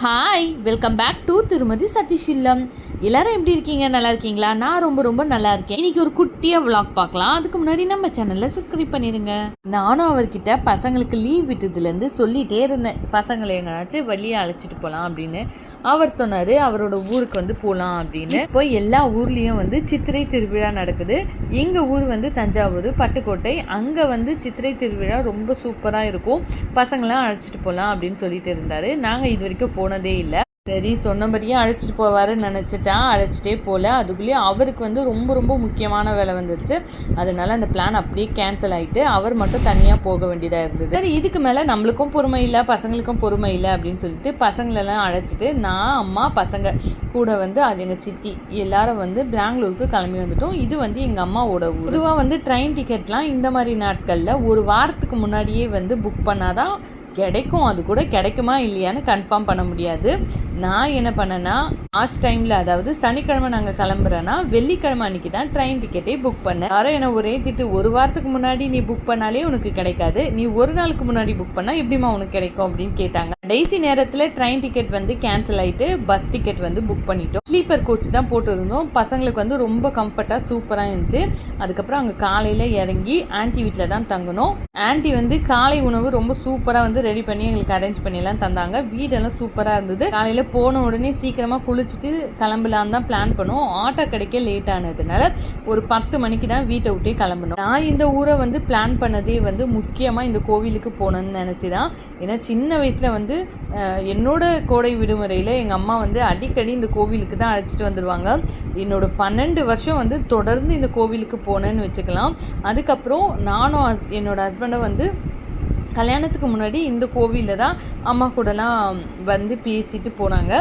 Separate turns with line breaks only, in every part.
hi welcome back to திருமதி சதீஷ் இல்லம் எல்லாரும் எப்படி இருக்கீங்க நல்லா இருக்கீங்களா நான் ரொம்ப ரொம்ப நல்லா இருக்கேன் இன்றைக்கி ஒரு குட்டியாக விளாக் பார்க்கலாம் அதுக்கு முன்னாடி நம்ம சேனலில் சப்ஸ்கிரைப் பண்ணிடுங்க நானும் அவர்கிட்ட பசங்களுக்கு லீவ் விட்டதுலேருந்து சொல்லிகிட்டே இருந்தேன் பசங்களை எங்கனாச்சும் வெளியே அழைச்சிட்டு போகலாம் அப்படின்னு அவர் சொன்னார் அவரோட ஊருக்கு வந்து போகலாம் அப்படின்னு இப்போ எல்லா ஊர்லேயும் வந்து சித்திரை திருவிழா நடக்குது எங்கள் ஊர் வந்து தஞ்சாவூர் பட்டுக்கோட்டை அங்கே வந்து சித்திரை திருவிழா ரொம்ப சூப்பராக இருக்கும் பசங்களாம் அழைச்சிட்டு போகலாம் அப்படின்னு சொல்லிட்டு இருந்தார் நாங்கள் இது வரைக்கும் போ போனதே இல்லை சரி சொன்னபடியே அழைச்சிட்டு போவாருன்னு நினச்சிட்டேன் அழைச்சிட்டே போகல அதுக்குள்ளேயே அவருக்கு வந்து ரொம்ப ரொம்ப முக்கியமான வேலை வந்துருச்சு அதனால அந்த பிளான் அப்படியே கேன்சல் ஆகிட்டு அவர் மட்டும் தனியாக போக வேண்டியதாக இருந்தது சரி இதுக்கு மேலே நம்மளுக்கும் பொறுமை இல்லை பசங்களுக்கும் பொறுமை இல்லை அப்படின்னு சொல்லிட்டு பசங்களெல்லாம் அழைச்சிட்டு நான் அம்மா பசங்க கூட வந்து அது எங்கள் சித்தி எல்லாரும் வந்து பெங்களூருக்கு கிளம்பி வந்துட்டோம் இது வந்து எங்கள் அம்மாவோட பொதுவாக வந்து ட்ரெயின் டிக்கெட்லாம் இந்த மாதிரி நாட்களில் ஒரு வாரத்துக்கு முன்னாடியே வந்து புக் பண்ணாதான் கிடைக்கும் அது கூட கிடைக்குமா இல்லையான்னு கன்ஃபார்ம் பண்ண முடியாது நான் என்ன பண்ணேன்னா லாஸ்ட் டைமில் அதாவது சனிக்கிழமை நாங்கள் கிளம்புறோன்னா வெள்ளிக்கிழமை அன்றைக்கி தான் ட்ரெயின் டிக்கெட்டே புக் பண்ணேன் யாரோ என்ன ஒரே திட்டு ஒரு வாரத்துக்கு முன்னாடி நீ புக் பண்ணாலே உனக்கு கிடைக்காது நீ ஒரு நாளுக்கு முன்னாடி புக் பண்ணால் எப்படிமா உனக்கு கிடைக்கும் அப்படின்னு கேட்டாங்க கடைசி நேரத்தில் ட்ரெயின் டிக்கெட் வந்து கேன்சல் ஆகிட்டு பஸ் டிக்கெட் வந்து புக் பண்ணிட்டோம் ஸ்லீப்பர் கோச் தான் போட்டிருந்தோம் பசங்களுக்கு வந்து ரொம்ப கம்ஃபர்ட்டாக சூப்பராக இருந்துச்சு அதுக்கப்புறம் அங்கே காலையில் இறங்கி ஆண்டி வீட்டில் தான் தங்கணும் ஆண்டி வந்து காலை உணவு ரொம்ப சூப்பராக வந்து ரெடி பண்ணி எங்களுக்கு அரேஞ்ச் பண்ணியெல்லாம் தந்தாங்க வீடெல்லாம் சூப்பராக இருந்தது காலையில் போன உடனே சீக்கிரமாக குளிச்சுட்டு கிளம்பலான்னு தான் பிளான் பண்ணோம் ஆட்டோ கிடைக்க லேட் ஆனதுனால ஒரு பத்து மணிக்கு தான் வீட்டை விட்டே கிளம்பணும் நான் இந்த ஊரை வந்து பிளான் பண்ணதே வந்து முக்கியமாக இந்த கோவிலுக்கு போகணும்னு நினச்சி தான் ஏன்னா சின்ன வயசில் வந்து வந்து என்னோட கோடை விடுமுறையில் எங்கள் அம்மா வந்து அடிக்கடி இந்த கோவிலுக்கு தான் அழைச்சிட்டு வந்துடுவாங்க என்னோடய பன்னெண்டு வருஷம் வந்து தொடர்ந்து இந்த கோவிலுக்கு போனேன்னு வச்சுக்கலாம் அதுக்கப்புறம் நானும் என்னோடய ஹஸ்பண்டை வந்து கல்யாணத்துக்கு முன்னாடி இந்த கோவிலில் தான் அம்மா கூடலாம் வந்து பேசிட்டு போனாங்க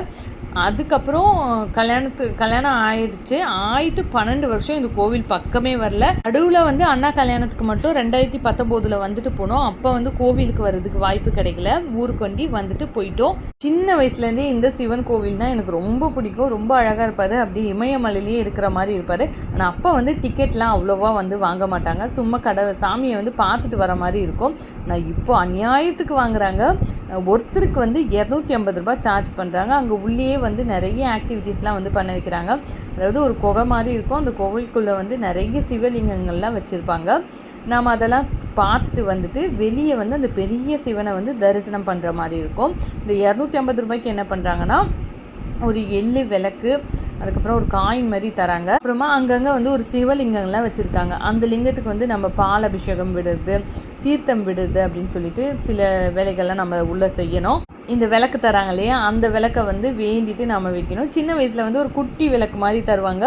அதுக்கப்புறம் கல்யாணத்து கல்யாணம் ஆயிடுச்சு ஆயிட்டு பன்னெண்டு வருஷம் இந்த கோவில் பக்கமே வரல நடுவில் வந்து அண்ணா கல்யாணத்துக்கு மட்டும் ரெண்டாயிரத்தி பத்தொம்போதில் வந்துட்டு போனோம் அப்போ வந்து கோவிலுக்கு வர்றதுக்கு வாய்ப்பு கிடைக்கல ஊருக்கு வண்டி வந்துட்டு போயிட்டோம் சின்ன வயசுலேருந்தே இந்த சிவன் கோவில் தான் எனக்கு ரொம்ப பிடிக்கும் ரொம்ப அழகாக இருப்பார் அப்படியே இமயமலையிலேயே இருக்கிற மாதிரி இருப்பார் ஆனால் அப்போ வந்து டிக்கெட்லாம் அவ்வளோவா வந்து வாங்க மாட்டாங்க சும்மா கடை சாமியை வந்து பார்த்துட்டு வர மாதிரி இருக்கும் நான் இப்போ அநியாயத்துக்கு வாங்குறாங்க ஒருத்தருக்கு வந்து இரநூத்தி ஐம்பது ரூபாய் சார்ஜ் பண்ணுறாங்க அங்கே உள்ளேயே வந்து நிறைய ஆக்டிவிட்டீஸ்லாம் வந்து பண்ண வைக்கிறாங்க அதாவது ஒரு குகை மாதிரி இருக்கும் அந்த கோவிலுக்குள்ளே வந்து நிறைய சிவலிங்கங்கள்லாம் வச்சுருப்பாங்க நாம் அதெல்லாம் பார்த்துட்டு வந்துட்டு வெளியே வந்து அந்த பெரிய சிவனை வந்து தரிசனம் பண்ணுற மாதிரி இருக்கும் இந்த இரநூத்தி ஐம்பது ரூபாய்க்கு என்ன பண்ணுறாங்கன்னா ஒரு எள்ளு விளக்கு அதுக்கப்புறம் ஒரு காயின் மாதிரி தராங்க அப்புறமா அங்கங்கே வந்து ஒரு சிவலிங்கங்கள்லாம் வச்சுருக்காங்க அந்த லிங்கத்துக்கு வந்து நம்ம பால் அபிஷேகம் விடுறது தீர்த்தம் விடுறது அப்படின்னு சொல்லிட்டு சில வேலைகள்லாம் நம்ம உள்ளே செய்யணும் இந்த விளக்கு தராங்க இல்லையா அந்த விளக்கை வந்து வேண்டிட்டு நாம் வைக்கணும் சின்ன வயசில் வந்து ஒரு குட்டி விளக்கு மாதிரி தருவாங்க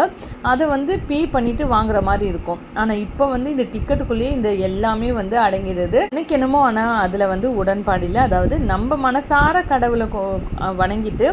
அதை வந்து பே பண்ணிவிட்டு வாங்குற மாதிரி இருக்கும் ஆனால் இப்போ வந்து இந்த டிக்கெட்டுக்குள்ளேயே இந்த எல்லாமே வந்து அடங்கிடுது எனக்கு என்னமோ ஆனால் அதில் வந்து உடன்பாடு இல்லை அதாவது நம்ம மனசார கடவுளை வணங்கிட்டு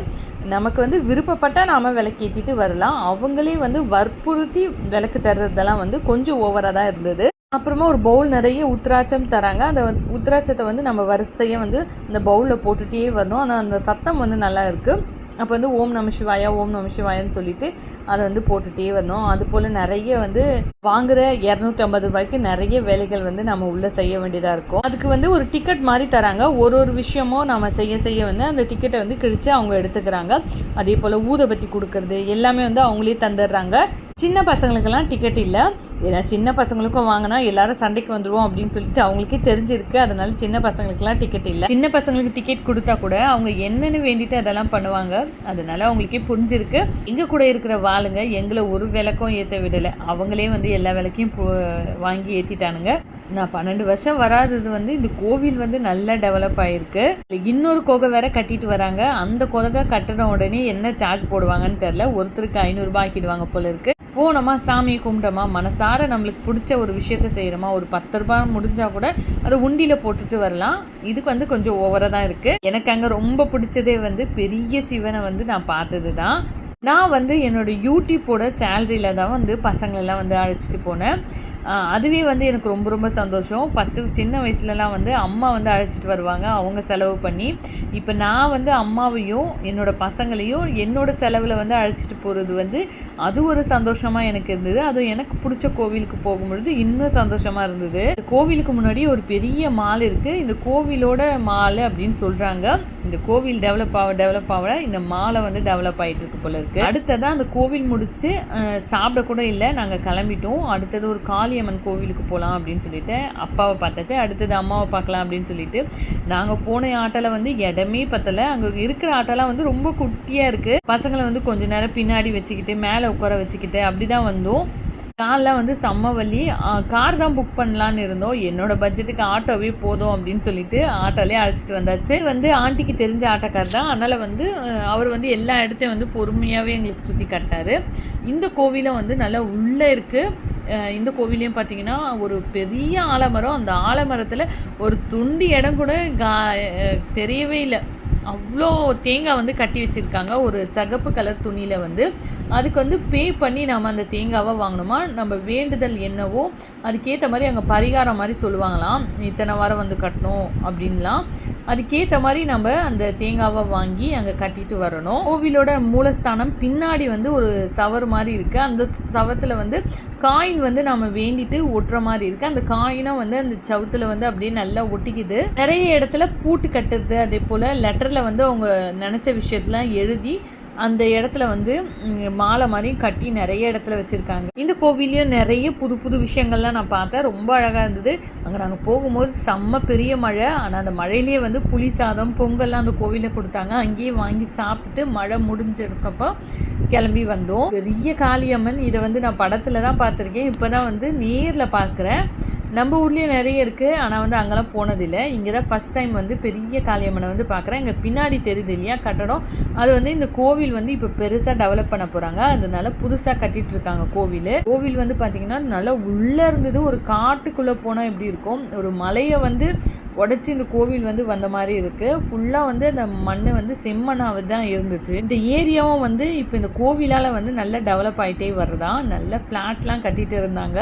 நமக்கு வந்து விருப்பப்பட்டால் நாம் விளக்கேற்றிட்டு வரலாம் அவங்களே வந்து வற்புறுத்தி விளக்கு தர்றதெல்லாம் வந்து கொஞ்சம் ஓவராக தான் இருந்தது அப்புறமா ஒரு பவுல் நிறைய உத்திராட்சம் தராங்க அந்த உத்திராட்சத்தை வந்து நம்ம வரிசையாக வந்து இந்த பவுலில் போட்டுகிட்டே வரணும் ஆனால் அந்த சத்தம் வந்து நல்லா இருக்குது அப்போ வந்து ஓம் நம சிவாயா ஓம் நம சிவாயான்னு சொல்லிட்டு அதை வந்து போட்டுகிட்டே வரணும் அது போல் நிறைய வந்து வாங்குகிற இரநூத்தி ஐம்பது ரூபாய்க்கு நிறைய வேலைகள் வந்து நம்ம உள்ளே செய்ய வேண்டியதாக இருக்கும் அதுக்கு வந்து ஒரு டிக்கெட் மாதிரி தராங்க ஒரு ஒரு விஷயமும் நம்ம செய்ய செய்ய வந்து அந்த டிக்கெட்டை வந்து கிழித்து அவங்க எடுத்துக்கிறாங்க அதே போல் ஊதபத்தி கொடுக்கறது எல்லாமே வந்து அவங்களே தந்துடுறாங்க சின்ன பசங்களுக்கெல்லாம் டிக்கெட் இல்லை ஏன்னா சின்ன பசங்களுக்கும் வாங்கினா எல்லாரும் சண்டைக்கு வந்துடுவோம் அப்படின்னு சொல்லிட்டு அவங்களுக்கே தெரிஞ்சிருக்கு அதனால சின்ன பசங்களுக்கெல்லாம் டிக்கெட் இல்லை சின்ன பசங்களுக்கு டிக்கெட் கொடுத்தா கூட அவங்க என்னென்னு வேண்டிட்டு அதெல்லாம் பண்ணுவாங்க அதனால அவங்களுக்கே புரிஞ்சிருக்கு எங்கள் கூட இருக்கிற வாளுங்க எங்களை ஒரு விளக்கம் ஏற்ற விடலை அவங்களே வந்து எல்லா விளக்கையும் வாங்கி ஏற்றிட்டானுங்க நான் பன்னெண்டு வருஷம் வராதது வந்து இந்த கோவில் வந்து நல்லா டெவலப் ஆகிருக்கு இன்னொரு கொகை வேற கட்டிட்டு வராங்க அந்த கொகை கட்டின உடனே என்ன சார்ஜ் போடுவாங்கன்னு தெரில ஒருத்தருக்கு ஐநூறுரூபா ஆக்கிடுவாங்க போல இருக்கு போனோமா சாமியை கும்பிட்டோமா மனசார நம்மளுக்கு பிடிச்ச ஒரு விஷயத்த செய்கிறோமா ஒரு பத்து ரூபாய் முடிஞ்சால் கூட அதை உண்டியில் போட்டுட்டு வரலாம் இதுக்கு வந்து கொஞ்சம் ஓவராக தான் இருக்குது எனக்கு அங்கே ரொம்ப பிடிச்சதே வந்து பெரிய சிவனை வந்து நான் பார்த்தது தான் நான் வந்து என்னோடய யூடியூப்போட சேலரியில் தான் வந்து பசங்களெல்லாம் வந்து அழைச்சிட்டு போனேன் அதுவே வந்து எனக்கு ரொம்ப ரொம்ப சந்தோஷம் ஃபஸ்ட்டு சின்ன வயசுலலாம் வந்து அம்மா வந்து அழைச்சிட்டு வருவாங்க அவங்க செலவு பண்ணி இப்போ நான் வந்து அம்மாவையும் என்னோடய பசங்களையும் என்னோடய செலவில் வந்து அழைச்சிட்டு போகிறது வந்து அது ஒரு சந்தோஷமாக எனக்கு இருந்தது அதுவும் எனக்கு பிடிச்ச கோவிலுக்கு போகும்பொழுது இன்னும் சந்தோஷமாக இருந்தது கோவிலுக்கு முன்னாடி ஒரு பெரிய மால் இருக்குது இந்த கோவிலோட மால் அப்படின்னு சொல்கிறாங்க இந்த கோவில் டெவலப் ஆக டெவலப் ஆக இந்த மாலை வந்து டெவலப் ஆகிட்டு இருக்கு போல இருக்குது அடுத்ததான் அந்த கோவில் முடித்து சாப்பிடக்கூட இல்லை நாங்கள் கிளம்பிட்டோம் அடுத்தது ஒரு காலி மாரியம்மன் கோவிலுக்கு போகலாம் அப்படின்னு சொல்லிட்டு அப்பாவை பார்த்தாச்சு அடுத்தது அம்மாவை பார்க்கலாம் அப்படின்னு சொல்லிட்டு நாங்கள் போன ஆட்டோவில் வந்து இடமே பத்தலை அங்கே இருக்கிற ஆட்டோலாம் வந்து ரொம்ப குட்டியாக இருக்குது பசங்களை வந்து கொஞ்ச நேரம் பின்னாடி வச்சுக்கிட்டு மேலே உட்கார வச்சுக்கிட்டு அப்படி தான் வந்தோம் காலில் வந்து செம்ம வலி கார் தான் புக் பண்ணலான்னு இருந்தோம் என்னோடய பட்ஜெட்டுக்கு ஆட்டோவே போதும் அப்படின்னு சொல்லிட்டு ஆட்டோலேயே அழைச்சிட்டு வந்தாச்சு வந்து ஆண்டிக்கு தெரிஞ்ச ஆட்டோக்கார் தான் அதனால் வந்து அவர் வந்து எல்லா இடத்தையும் வந்து பொறுமையாகவே எங்களுக்கு சுற்றி கட்டார் இந்த கோவிலை வந்து நல்லா உள்ளே இருக்குது இந்த கோவிலையும் பார்த்தீங்கன்னா ஒரு பெரிய ஆலமரம் அந்த ஆலமரத்தில் ஒரு துண்டு இடம் கூட கா தெரியவே இல்லை அவ்வளோ தேங்காய் வந்து கட்டி வச்சுருக்காங்க ஒரு சகப்பு கலர் துணியில் வந்து அதுக்கு வந்து பே பண்ணி நம்ம அந்த தேங்காவை வாங்கணுமா நம்ம வேண்டுதல் என்னவோ அதுக்கேற்ற மாதிரி அங்கே பரிகாரம் மாதிரி சொல்லுவாங்களாம் இத்தனை வாரம் வந்து கட்டணும் அப்படின்லாம் அதுக்கேற்ற மாதிரி நம்ம அந்த தேங்காவை வாங்கி அங்கே கட்டிட்டு வரணும் கோவிலோட மூலஸ்தானம் பின்னாடி வந்து ஒரு சவர் மாதிரி இருக்குது அந்த சவத்தில் வந்து காயின் வந்து நம்ம வேண்டிட்டு ஒட்டுற மாதிரி இருக்குது அந்த காயினாக வந்து அந்த சவுத்தில் வந்து அப்படியே நல்லா ஒட்டிக்குது நிறைய இடத்துல பூட்டு கட்டுறது அதே போல் லெட்டர் கல்லில் வந்து அவங்க நினச்ச விஷயத்தெலாம் எழுதி அந்த இடத்துல வந்து மாலை மாதிரியும் கட்டி நிறைய இடத்துல வச்சுருக்காங்க இந்த கோவிலையும் நிறைய புது புது விஷயங்கள்லாம் நான் பார்த்தேன் ரொம்ப அழகாக இருந்தது அங்கே நாங்கள் போகும்போது செம்ம பெரிய மழை ஆனால் அந்த மழையிலேயே வந்து புளி சாதம் பொங்கல்லாம் அந்த கோவிலில் கொடுத்தாங்க அங்கேயே வாங்கி சாப்பிட்டுட்டு மழை முடிஞ்சிருக்கப்போ கிளம்பி வந்தோம் பெரிய காளியம்மன் இதை வந்து நான் படத்தில் தான் பார்த்துருக்கேன் இப்போ தான் வந்து நேரில் பார்க்குறேன் நம்ம ஊர்லேயும் நிறைய இருக்குது ஆனால் வந்து அங்கெல்லாம் போனதில்லை இங்கே தான் ஃபஸ்ட் டைம் வந்து பெரிய காளியம்மனை வந்து பார்க்குறேன் இங்கே பின்னாடி தெரியுது இல்லையா கட்டடம் அது வந்து இந்த கோவில் வந்து இப்போ பெருசாக டெவலப் பண்ண போகிறாங்க அதனால புதுசாக கட்டிகிட்ருக்காங்க கோவில் கோவில் வந்து பார்த்திங்கன்னா நல்லா உள்ளே இருந்தது ஒரு காட்டுக்குள்ளே போனால் எப்படி இருக்கும் ஒரு மலையை வந்து உடச்சி இந்த கோவில் வந்து வந்த மாதிரி இருக்குது ஃபுல்லாக வந்து அந்த மண் வந்து செம்மனாக தான் இருந்துச்சு இந்த ஏரியாவும் வந்து இப்போ இந்த கோவிலால் வந்து நல்லா டெவலப் ஆகிட்டே வருதான் நல்லா ஃப்ளாட்லாம் கட்டிகிட்டு இருந்தாங்க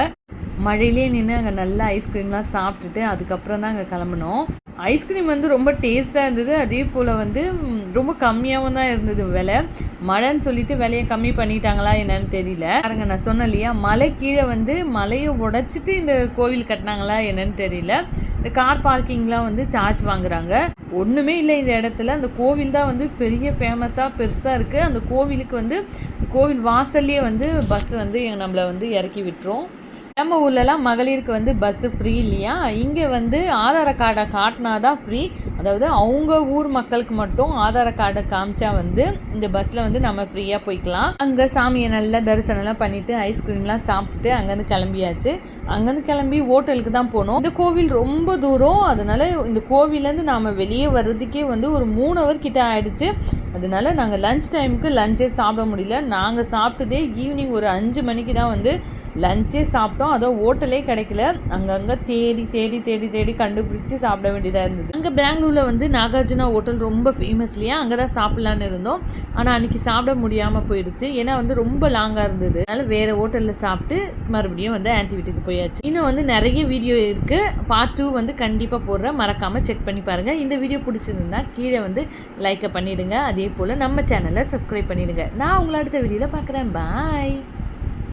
மழையிலே நின்று அங்கே நல்லா ஐஸ்கிரீம்லாம் சாப்பிட்டுட்டு அதுக்கப்புறம் தான் அங்கே கிளம்பினோம் ஐஸ்கிரீம் வந்து ரொம்ப டேஸ்ட்டாக இருந்தது அதே போல் வந்து ரொம்ப கம்மியாகவும் தான் இருந்தது விலை மழைன்னு சொல்லிட்டு விலையை கம்மி பண்ணிட்டாங்களா என்னன்னு தெரியல பாருங்க நான் சொன்னேன் இல்லையா மலை கீழே வந்து மலையை உடைச்சிட்டு இந்த கோவில் கட்டினாங்களா என்னன்னு தெரியல இந்த கார் பார்க்கிங்லாம் வந்து சார்ஜ் வாங்குறாங்க ஒன்றுமே இல்லை இந்த இடத்துல அந்த கோவில் தான் வந்து பெரிய ஃபேமஸாக பெருசாக இருக்குது அந்த கோவிலுக்கு வந்து கோவில் வாசல்லையே வந்து பஸ் வந்து நம்மளை வந்து இறக்கி விட்டுரும் நம்ம ஊர்லலாம் மகளிருக்கு வந்து பஸ்ஸு ஃப்ரீ இல்லையா இங்கே வந்து ஆதார கார்டை காட்டினா தான் ஃப்ரீ அதாவது அவங்க ஊர் மக்களுக்கு மட்டும் ஆதார கார்டை காமிச்சா வந்து இந்த பஸ்ஸில் வந்து நம்ம ஃப்ரீயாக போய்க்கலாம் அங்கே சாமியை நல்லா தரிசனம்லாம் பண்ணிவிட்டு ஐஸ்கிரீம்லாம் சாப்பிட்டுட்டு அங்கேருந்து கிளம்பியாச்சு அங்கேருந்து கிளம்பி ஹோட்டலுக்கு தான் போனோம் இந்த கோவில் ரொம்ப தூரம் அதனால இந்த கோவிலேருந்து நாம் வெளியே வர்றதுக்கே வந்து ஒரு மூணு ஹவர் கிட்ட ஆயிடுச்சு அதனால் நாங்கள் லஞ்ச் டைமுக்கு லஞ்சே சாப்பிட முடியல நாங்கள் சாப்பிட்டதே ஈவினிங் ஒரு அஞ்சு மணிக்கு தான் வந்து லஞ்சே சாப்பிட்டோம் அதோ ஹோட்டலே கிடைக்கல அங்கங்கே தேடி தேடி தேடி தேடி கண்டுபிடிச்சி சாப்பிட வேண்டியதாக இருந்தது அங்கே பெங்களூரில் வந்து நாகார்ஜுனா ஹோட்டல் ரொம்ப ஃபேமஸ் இல்லையா அங்கே தான் சாப்பிட்லான்னு இருந்தோம் ஆனால் அன்றைக்கி சாப்பிட முடியாமல் போயிடுச்சு ஏன்னா வந்து ரொம்ப லாங்காக இருந்தது அதனால் வேறு ஹோட்டலில் சாப்பிட்டு மறுபடியும் வந்து ஆன்டி வீட்டுக்கு போயாச்சு இன்னும் வந்து நிறைய வீடியோ இருக்குது பார்ட் டூ வந்து கண்டிப்பாக போடுற மறக்காமல் செக் பண்ணி பாருங்கள் இந்த வீடியோ பிடிச்சிருந்தா கீழே வந்து லைக்கை பண்ணிவிடுங்க அதே அதே போல் நம்ம சேனலை சப்ஸ்கிரைப் பண்ணிடுங்க நான் உங்களை அடுத்த வீடியோவில் பார்க்குறேன் பாய்